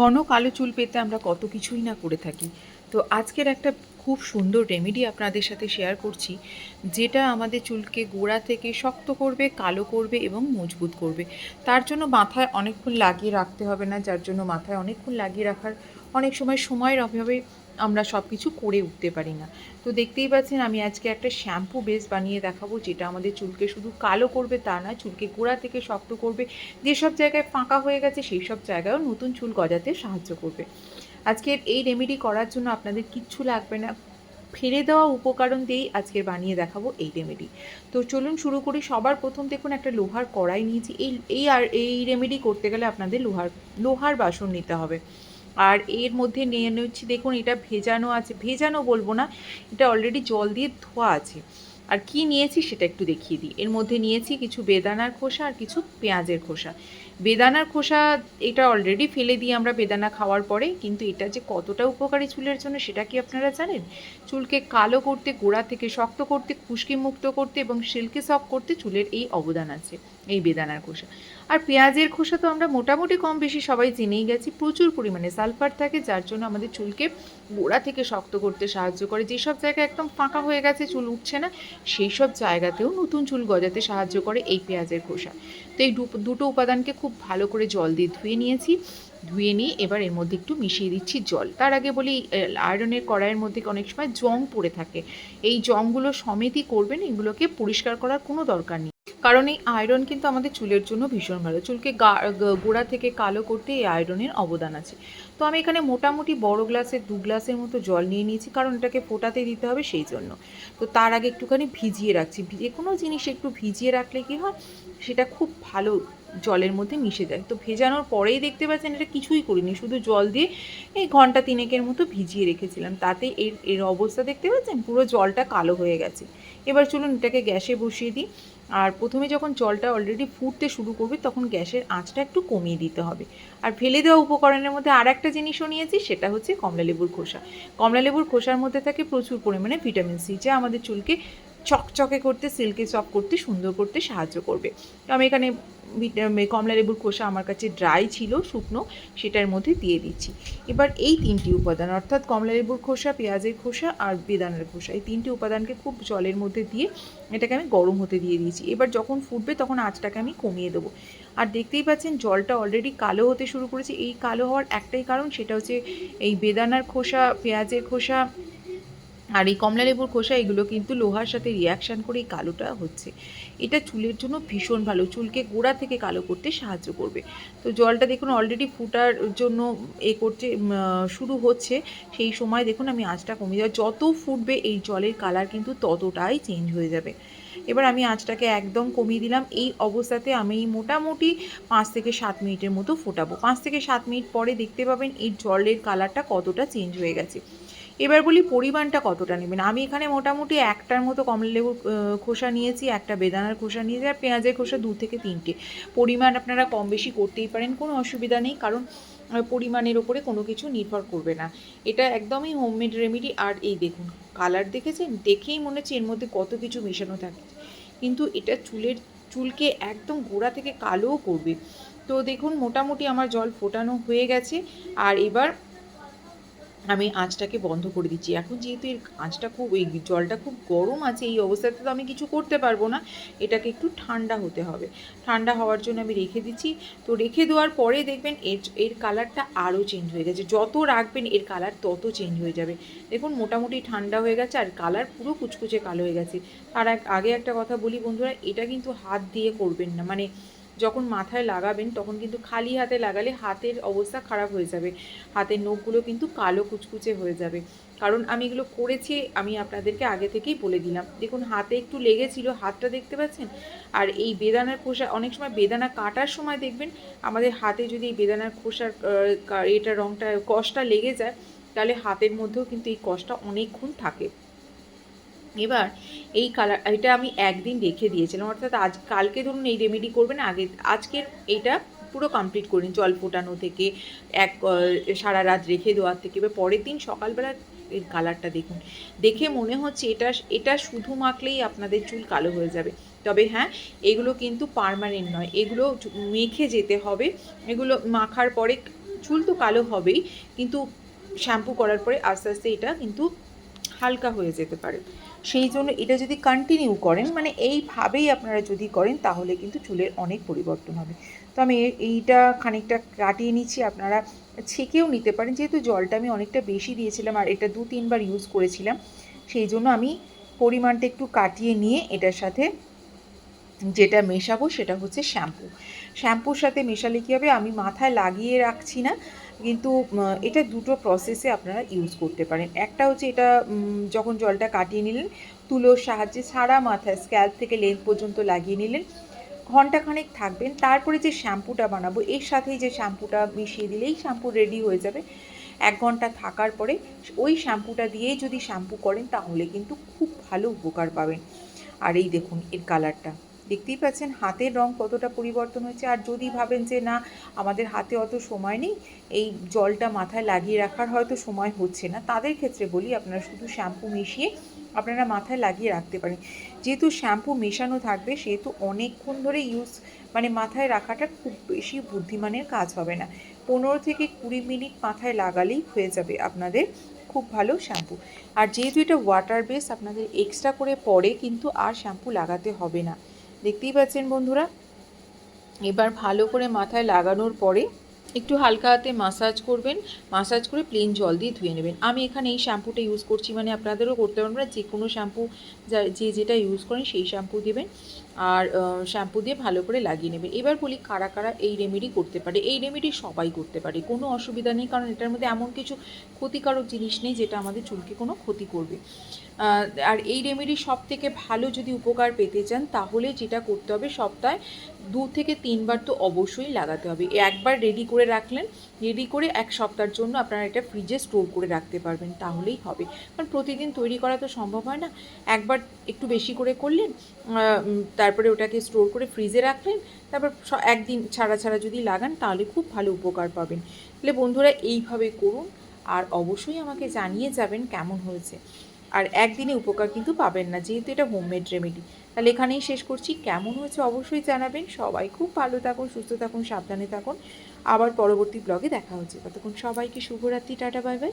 ঘন কালো চুল পেতে আমরা কত কিছুই না করে থাকি। তো আজকের একটা খুব সুন্দর রেমেডি আপনাদের সাথে শেয়ার করছি, যেটা আমাদের চুলকে গোড়া থেকে শক্ত করবে, কালো করবে এবং মজবুত করবে। তার জন্য মাথায় অনেকক্ষণ লাগিয়ে রাখতে হবে না, যার জন্য মাথায় অনেকক্ষণ লাগিয়ে রাখার অনেক সময় সময়ের অভাবে আমরা সব কিছু করে উঠতে পারি না। তো দেখতেই পাচ্ছেন আমি আজকে একটা শ্যাম্পু বেস বানিয়ে দেখাবো, যেটা আমাদের চুলকে শুধু কালো করবে তা না, চুলকে গোড়া থেকে শক্ত করবে। যেসব জায়গায় ফাঁকা হয়ে গেছে সেই সব জায়গায়ও নতুন চুল গজাতে সাহায্য করবে। আজকের এই রেমেডি করার জন্য আপনাদের কিচ্ছু লাগবে না। ফেলে দেওয়া উপকরণ দিয়েই আজকে বানিয়ে দেখাবো এই রেমেডি তো চলুন শুরু করি। সবার প্রথম দেখুন, একটা লোহার কড়াই নিয়েছি। এই এই আর, এই রেমেডি করতে গেলে আপনাদের লোহার লোহার বাসন নিতে হবে। আর এর মধ্যে নিয়ে নিচ্ছি, দেখুন এটা ভেজানো আছে। ভেজানো বলব না, এটা অলরেডি জল দিয়ে ধোয়া আছে। আর কি নিয়েছি সেটা একটু দেখিয়ে দিই। এর মধ্যে নিয়েছি কিছু বেদানার খোসা আর কিছু পেঁয়াজের খোসা। বেদানার খোসা এটা অলরেডি ফেলে দিই আমরা বেদানা খাওয়ার পরে, কিন্তু এটা যে কতটা উপকারী চুলের জন্য সেটা কি আপনারা জানেন? চুলকে কালো করতে, গোড়া থেকে শক্ত করতে খুশকি মুক্ত করতে এবং সিল্কি সফট করতে চুলের এই অবদান আছে। এই বেদানার খোসা। আর পেঁয়াজের খোসা তো আমরা মোটামুটি কম বেশি সবাই জেনেই গেছি। প্রচুর পরিমাণে সালফার থাকে, যার জন্য আমাদের চুলকে গোড়া থেকে শক্ত করতে সাহায্য করে। যেসব জায়গায় একদম ফাঁকা হয়ে গেছে, চুল উঠছে না সেই সব জায়গাতেও নতুন চুল গজাতে সাহায্য করে এই পেঁয়াজের খোসা। তো এই দুটো উপাদানকে খুব ভালো করে জল দিয়ে ধুয়ে নিয়েছি। ধুয়ে নিয়ে এবার এর মধ্যে একটু মিশিয়ে দিচ্ছি জল। তার আগে বলি আয়রনের কড়াইয়ের মধ্যে অনেক সময় জং পড়ে থাকে। এই জংগুলো সমেতই করবেন, এগুলোকে পরিষ্কার করার কোনো দরকার নেই। কারণ এই আয়রন কিন্তু আমাদের চুলের জন্য ভীষণ ভালো। চুলকে গোড়া থেকে কালো করতে এই আয়রনের অবদান আছে। তো আমি এখানে মোটামুটি বড় গ্লাসের দু গ্লাসের মতো জল নিয়ে নিয়েছি, কারণ এটাকে ফোটাতে দিতে হবে সেই জন্য। তো তার আগে একটুখানি ভিজিয়ে রাখছি। যে কোনো জিনিস একটু ভিজিয়ে রাখলে কি হয়, সেটা খুব ভালো জলের মধ্যে মিশে যায়। তো ভেজানোর পরেই দেখতে পাচ্ছেন এটা কিছুই করিনি, শুধু জল দিয়ে এই ঘণ্টা তিনেকের মতো ভিজিয়ে রেখেছিলাম। তাতে এর এর অবস্থা দেখতে পাচ্ছেন? পুরো জলটা কালো হয়ে গেছে। এবার চলুন এটাকে গ্যাসে বসিয়ে দিই। আর প্রথমে যখন জলটা অলরেডি ফুটতে শুরু করবে, তখন গ্যাসের আঁচটা একটু কমিয়ে দিতে হবে। আর ফেলে দেওয়া উপকরণের মধ্যে আর একটা জিনিসও নিয়েছি, সেটা হচ্ছে কমলালেবুর খোসা। কমলালেবুর খোসার মধ্যে থাকে প্রচুর পরিমাণে ভিটামিন সি যা আমাদের চুলকে চকচকে করতে সিল্কে চক করতে, সুন্দর করতে সাহায্য করবে। তো আমি এখানে কমলা লেবুর খোসা আমার কাছে ড্রাই ছিল, শুকনো, সেটার মধ্যে দিয়ে দিচ্ছি। এবার এই তিনটি উপাদান, অর্থাৎ কমলা লেবুর খোসা, পেঁয়াজের খোসা আর বেদানার খোসা, এই তিনটি উপাদানকে খুব জলের মধ্যে দিয়ে এটাকে আমি গরম হতে দিয়ে দিয়েছি। এবার যখন ফুটবে তখন আঁচটাকে আমি কমিয়ে দেবো। আর দেখতেই পাচ্ছেন জলটা অলরেডি কালো হতে শুরু করেছে। এই কালো হওয়ার একটাই কারণ, সেটা হচ্ছে এই বেদানার খোসা, পেঁয়াজের খোসা আর এই কমলা লেবুর খোসা, এগুলো কিন্তু লোহার সাথে রিয়াকশান করে এই কালোটা হচ্ছে। এটা চুলের জন্য ভীষণ ভালো। চুলকে গোড়া থেকে কালো করতে সাহায্য করবে। তো জলটা দেখুন অলরেডি ফুটার জন্য এ করতে শুরু হচ্ছে। সেই সময় দেখুন, আমি আঁচটা কমিয়ে দেওয়া যত ফুটবে এই জলের কালার কিন্তু ততটাই চেঞ্জ হয়ে যাবে। এবার আমি আঁচটাকে একদম কমিয়ে দিলাম। এই অবস্থাতে আমি মোটামুটি পাঁচ থেকে সাত মিনিটের মতো ফোটাবো। পাঁচ থেকে সাত মিনিট পরে দেখতে পাবেন এই জলের কালারটা কতটা চেঞ্জ হয়ে গেছে। এবার বলি পরিমাণটা কতটা নেবেন? আমি এখানে মোটামুটি একটার মতো কমলা লেবুর খোসা নিয়েছি, একটা বেদানার খোসা নিয়েছি, আর পেঁয়াজের খোসা দু থেকে তিনটে। পরিমাণ আপনারা কম বেশি করতেই পারেন, কোনো অসুবিধা নেই, কারণ পরিমাণের ওপরে কোনো কিছু নির্ভর করবে না। এটা একদমই হোমমেড রেমেডি আর এই দেখুন কালার দেখেছেন? দেখেই মনে হচ্ছে এর মধ্যে কত কিছু মেশানো থাকে। কিন্তু এটা চুলের, চুলকে একদম গোড়া থেকে কালোও করবে। তো দেখুন, মোটামুটি আমার জল ফোটানো হয়ে গেছে, আর এবার আমি আঁচটাকে বন্ধ করে দিচ্ছি। এখন যেহেতু এর আঁচটা খুব এই জলটা খুব গরম আছে এই অবস্থাতে তো আমি কিছু করতে পারব না। এটাকে একটু ঠান্ডা হতে হবে। ঠান্ডা হওয়ার জন্য আমি রেখে দিচ্ছি। তো রেখে দেওয়ার পরে দেখবেন এর এর কালারটা আরও চেঞ্জ হয়ে গেছে। যত রাখবেন এর কালার তত চেঞ্জ হয়ে যাবে। দেখুন মোটামুটি ঠান্ডা হয়ে গেছে আর কালার পুরো কুচকুচে কালো হয়ে গেছে। এক আগে একটা কথা বলি বন্ধুরা, এটা কিন্তু হাত দিয়ে করবেন না। মানে যখন মাথায় লাগাবেন, তখন কিন্তু খালি হাতে লাগালে হাতের অবস্থা খারাপ হয়ে যাবে। হাতের নখগুলো কিন্তু কালো কুচকুচে হয়ে যাবে। কারণ আমি এগুলো করেছি, আমি আপনাদেরকে আগে থেকেই বলে দিলাম। দেখুন, হাতে একটু লেগেছিল, হাতটা দেখতে পাচ্ছেন? আর এই বেদানার খোসা, অনেক সময় বেদানা কাটার সময় দেখবেন, আমাদের হাতে যদি এই বেদানার খোসার এটা রঙটা কষটা লেগে যায়, তাহলে হাতের মধ্যেও কিন্তু এই কষটা অনেকক্ষণ থাকে। এবার এই কালার এটা আমি একদিন রেখে দিয়েছিলাম। অর্থাৎ আজ, কালকে ধরুন এই রেমেডি করবেন, আগে, আজকের এইটা পুরো কমপ্লিট করিনি জল ফোটানো থেকে, এক সারা রাত রেখে দেওয়ার থেকে। এবার পরের দিন সকালবেলা এর কালারটা দেখুন। দেখে মনে হচ্ছে এটা এটা শুধু মাখলেই আপনাদের চুল কালো হয়ে যাবে। তবে হ্যাঁ এগুলো কিন্তু পার্মানেন্ট নয়। এগুলো মেখে যেতে হবে। এগুলো মাখার পরে চুল তো কালো হবেই, কিন্তু শ্যাম্পু করার পরে আস্তে আস্তে এটা কিন্তু হালকা হয়ে যেতে পারে। সেই জন্য এটা যদি কন্টিনিউ করেন মানে এইভাবেই আপনারা যদি করেন, তাহলে কিন্তু চুলের অনেক পরিবর্তন হবে। তো আমি এইটা খানিকটা কাটিয়ে নিচ্ছি, আপনারা ছেঁকেও নিতে পারেন। যেহেতু জলটা আমি অনেকটা বেশি দিয়েছিলাম আর এটা দু তিনবার ইউজ করেছিলাম, সেই জন্য আমি পরিমাণটা একটু কাটিয়ে নিয়ে এটার সাথে যেটা মেশাবো সেটা হচ্ছে শ্যাম্পু। শ্যাম্পুর সাথে মেশালে কী হবে? আমি মাথায় লাগিয়ে রাখছি না, কিন্তু এটা দুটো প্রসেসে আপনারা ইউজ করতে পারেন। একটা হচ্ছে এটা যখন জলটা কাটিয়ে নিলেন, তুলোর সাহায্যে সারা মাথায় স্ক্যাল্প থেকে লেন্থ পর্যন্ত লাগিয়ে নিলেন, ঘন্টাখানেক থাকবেন, তারপরে যে শ্যাম্পুটা বানাবো, এর সাথেই যে শ্যাম্পুটা মিশিয়ে দিলেই শ্যাম্পু রেডি হয়ে যাবে। এক ঘণ্টা থাকার পরে ওই শ্যাম্পুটা দিয়েই যদি শ্যাম্পু করেন, তাহলে কিন্তু খুব ভালো উপকার পাবেন। আর এই দেখুন এর কালারটা দেখতেই পাচ্ছেন, হাতের রং কতটা পরিবর্তন হয়েছে। আর যদি ভাবেন যে, না, আমাদের হাতে অত সময় নেই, এই জলটা মাথায় লাগিয়ে রাখার হয়তো সময় হচ্ছে না, তাদের ক্ষেত্রে বলি, আপনারা শুধু শ্যাম্পু মিশিয়ে আপনারা মাথায় লাগিয়ে রাখতে পারেন। যেহেতু শ্যাম্পু মেশানো থাকবে, সেহেতু অনেকক্ষণ ধরে ইউজ মানে মাথায় রাখাটা খুব বেশি বুদ্ধিমানের কাজ হবে না। পনেরো থেকে কুড়ি মিনিট মাথায় লাগালেই হয়ে যাবে আপনাদের খুব ভালো শ্যাম্পু। আর যেহেতু এটা ওয়াটার বেস আপনাদের এক্সট্রা করে পরে কিন্তু আর শ্যাম্পু লাগাতে হবে না। দেখতেই পাচ্ছেন বন্ধুরা? এবার ভালো করে মাথায় লাগানোর পরে একটু হালকা হাতে মাসাজ করবেন। মাসাজ করে প্লেন জল দিয়ে ধুয়ে নেবেন। আমি এখানে এই শ্যাম্পুটা ইউজ করছি মানে আপনাদেরও করতে পারবেন যে কোনো শ্যাম্পু যা যেটা ইউজ করেন সেই শ্যাম্পু দেবেন। আর শ্যাম্পু দিয়ে ভালো করে লাগিয়ে নেবেন। এবার বলি কারা কারা এই রেমেডি করতে পারে। এই রেমেডি সবাই করতে পারে। কোনো অসুবিধা নেই, কারণ এটার মধ্যে এমন কিছু ক্ষতিকারক জিনিস নেই, যেটা আমাদের চুলকে কোনো ক্ষতি করবে। আর এই রেমেডি সব থেকে ভালো যদি উপকার পেতে চান, তাহলে যেটা করতে হবে সপ্তাহে দু থেকে তিনবার তো অবশ্যই লাগাতে হবে। একবার রেডি করে রাখলেন রেডি করে এক সপ্তাহের জন্য আপনারা এটা ফ্রিজে স্টোর করে রাখতে পারবেন, তাহলেই হবে। কারণ প্রতিদিন তৈরি করা তো সম্ভব হয় না। একবার একটু বেশি করে করলেন তারপরে ওটাকে স্টোর করে ফ্রিজে রাখলেন, তারপর একদিন ছাড়া ছাড়া যদি লাগান, তাহলে খুব ভালো উপকার পাবেন। তাহলে বন্ধুরা এইভাবে করুন, আর অবশ্যই আমাকে জানিয়ে যাবেন কেমন হয়েছে। আর একদিনে উপকার কিন্তু পাবেন না, যেহেতু এটা হোমমেড রেমেডি তাহলে এখানেই শেষ করছি। কেমন হয়েছে অবশ্যই জানাবেন। সবাই খুব ভালো থাকুন, সুস্থ থাকুন, সাবধানে থাকুন। আবার পরবর্তী ব্লগে দেখা হচ্ছে। ততক্ষণ সবাইকে শুভরাত্রি, টাটা বাই বাই